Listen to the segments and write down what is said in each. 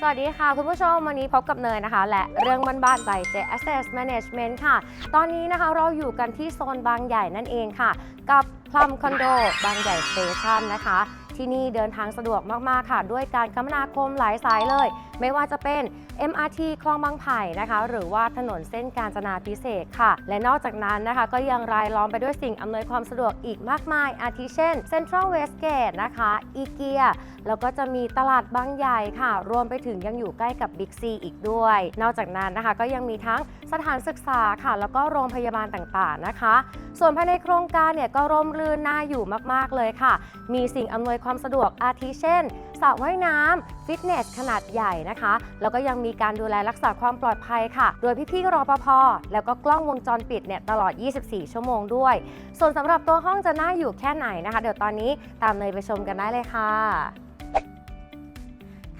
สวัสดีค่ะ คุณผู้ชมวันนี้พบกับเนยนะคะ และเรื่องบ้านๆ by J Asset Management ค่ะ ตอนนี้นะคะเราอยู่กันที่โซนบางใหญ่นั่นเองค่ะ กับพลัมคอนโดบางใหญ่สเตชันนะคะ ที่นี่เดินทางสะดวกมาก ๆ ค่ะ ด้วยการคมนาคมหลายสายเลย ไม่ว่าจะเป็น MRT คลองบางไผ่นะคะ หรือว่าถนนเส้นกาญจนาพิเศษค่ะ และนอกจากนั้นนะคะ ก็ยังรายล้อมไปด้วยสิ่งอำนวยความสะดวกอีกมากมาย อาทิเช่น Central Westgate นะคะอีเกียแล้วก็จะมีตลาดบางใหญ่ค่ะ รวมไปถึงยังอยู่ใกล้กับ Big C อีกด้วย นอกจากนั้นนะคะ ก็ยังมีทั้งสถานศึกษาค่ะ แล้วก็โรงพยาบาลต่างๆนะคะ ส่วนภายในโครงการเนี่ยก็ร่มรื่นน่าอยู่มากๆเลยค่ะ มีสิ่งอำนวยความความสะดวกอาทิเช่นสระว่ายน้ำฟิตเนสขนาดใหญ่นะคะ แล้วก็ยังมีการดูแลรักษาความปลอดภัยค่ะ โดยพี่ๆรอปภแล้วก็กล้องวงจรปิดเนี่ยตลอด 24 ชั่วโมงด้วย ส่วนสำหรับตัวห้องจะน่าอยู่แค่ไหนนะคะ เดี๋ยวตอนนี้ตามเนยไปชมกันได้เลยค่ะ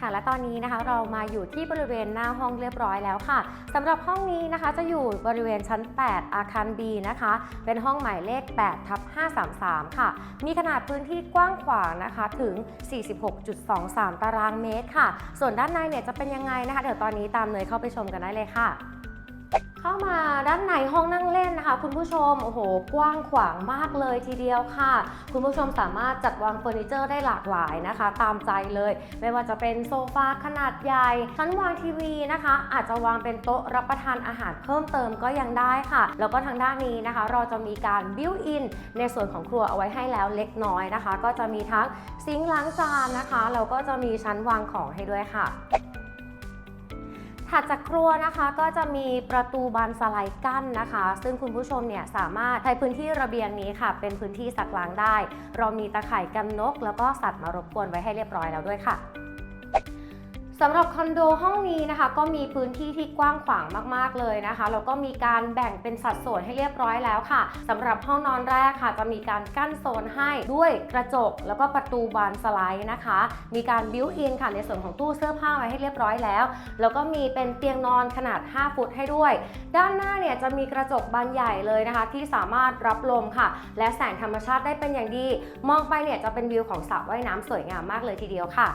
ค่ะและตอนนี้นะคะเรามาอยู่ที่บริเวณหน้าห้องเรียบร้อยแล้วค่ะสำหรับห้องนี้นะคะจะอยู่บริเวณชั้น 8 อาคาร B นะคะ เป็นห้องหมายเลข8ทับ533 ค่ะ มีขนาดพื้นที่กว้างขวางนะคะถึง 46.23 ตารางเมตรค่ะ ส่วนด้านในเนี่ยจะเป็นยังไงนะคะ เดี๋ยวตอนนี้ตามเนยเข้าไปชมกันได้เลยค่ะ เข้ามาด้านในห้องนั่งเล่นนะคะ คุณผู้ชมโอ้โห กว้างขวางมากเลยทีเดียวค่ะ คุณผู้ชมสามารถจัดวางเฟอร์นิเจอร์ได้หลากหลายนะคะ ตามใจเลย ไม่ว่าจะเป็นโซฟาขนาดใหญ่ชั้นวางทีวีนะคะ อาจจะวางเป็นโต๊ะรับประทานอาหารเพิ่มเติมก็ยังได้ค่ะ แล้วก็ทางด้านนี้นะคะ เราจะมีการบิวอินในส่วนของครัวเอาไว้ให้แล้วเล็กน้อยนะคะ ก็จะมีทั้งซิงค์ล้างจานนะคะแล้วก็จะมีชั้นวางของให้ด้วยค่ะ ถัดจากครัวนะคะก็จะมีประตูบานสไลด์กั้นนะคะ ซึ่งคุณผู้ชมเนี่ยสามารถใช้พื้นที่ระเบียงนี้ค่ะ เป็นพื้นที่สักล้างได้ เรามีตะข่ายกันนก แล้วก็สัตว์มารบกวนไว้ให้เรียบร้อยแล้วด้วยค่ะ สำหรับคอนโดห้องนี้นะคะ ก็มีพื้นที่ที่กว้างขวางมากๆเลยนะคะแล้วก็มีการแบ่งเป็นสัดส่วนให้เรียบร้อยแล้วค่ะสำหรับห้องนอนแรกค่ะ จะมีการกั้นโซนให้ด้วยกระจก แล้วก็ประตูบานสไลด์นะคะ มีการบิวอินค่ะในส่วนของตู้เสื้อผ้าไว้ให้เรียบร้อยแล้ว แล้วก็มีเป็นเตียงนอนขนาด 5 ฟุตให้ด้วย ด้านหน้าเนี่ยจะมีกระจกบานใหญ่เลยนะคะ ที่สามารถรับลมค่ะ และแสงธรรมชาติได้เป็นอย่างดี มองไปเนี่ยจะเป็นวิวของสระว่ายน้ำสวยงามมากเลยทีเดียวค่ะ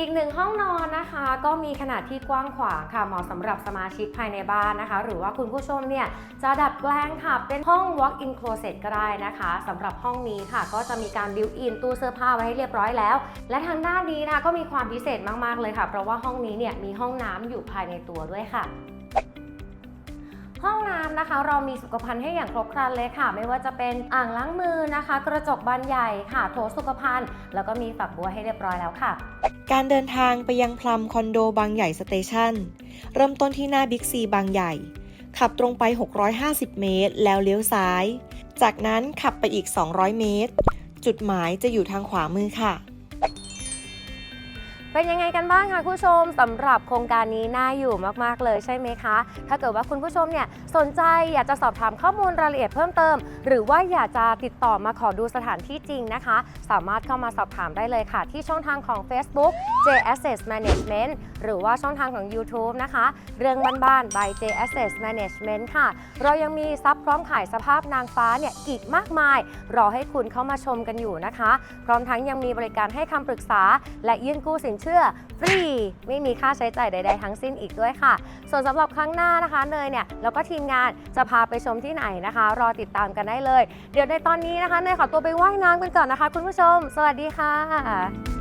อีกหนึ่งห้องนอนนะคะ ก็มีขนาดที่กว้างขวางค่ะเหมาะสำหรับสมาชิกภายในบ้านนะคะ หรือว่าคุณผู้ชมเนี่ยจะดัดแปลงค่ะ เป็นห้อง walk-in closet ก็ได้นะคะสำหรับห้องนี้ค่ะ ก็จะมีการ built in ตู้เสื้อผ้าไว้ให้เรียบร้อยแล้ว และทางด้านนี้นะคะก็มีความพิเศษมากๆเลยค่ะ เพราะว่าห้องนี้เนี่ยมีห้องน้ำอยู่ภายในตัวด้วยค่ะ ห้องน้ำนะคะ เรามีสุขภัณฑ์ให้อย่างครบครันเลยค่ะ ไม่ว่าจะเป็นอ่างล้างมือนะคะ กระจกบานใหญ่ค่ะ โถสุขภัณฑ์ แล้วก็มีฝักบัวให้เรียบร้อยแล้วค่ะ การเดินทางไปยังพลัมคอนโดบางใหญ่สเตชันเริ่มต้นที่หน้าบิ๊กซีบางใหญ่ ขับตรงไป 650 เมตร แล้วเลี้ยวซ้าย จากนั้นขับไปอีก 200 เมตร จุดหมายจะอยู่ทางขวามือค่ะ เป็นยังไงกันบ้างคะคุณผู้ชมสำหรับโครงการนี้น่าอยู่มากๆเลยใช่ไหมคะ ถ้าเกิดว่าคุณผู้ชมเนี่ยสนใจอยากจะสอบถามข้อมูลรายละเอียดเพิ่มเติม หรือว่าอยากจะติดต่อมาขอดูสถานที่จริงนะคะ สามารถเข้ามาสอบถามได้เลยค่ะ ที่ช่องทางของ Facebook J Assets Management หรือว่าช่องทางของ YouTube นะคะ เรื่องบ้านๆ by J Assets Management ค่ะ เรายังมีซับพร้อมขายสภาพนางฟ้าเนี่ยอีกมากมาย รอให้คุณเข้ามาชมกันอยู่นะคะ พร้อมทั้งยังมีบริการให้คำปรึกษา และยื่นกู้สินเชื่อฟรี ไม่มีค่าใช้จ่ายใด ๆ ทั้งสิ้นอีกด้วยค่ะ ส่วนสำหรับครั้งหน้านะคะเนยเนี่ยแล้วก็ทีมงานจะพาไปชมที่ไหนนะคะ รอติดตามกันได้เลย เดี๋ยวในตอนนี้นะคะเนยขอตัวไปว่ายน้ำกันก่อนนะคะ คุณผู้ชม สวัสดีค่ะ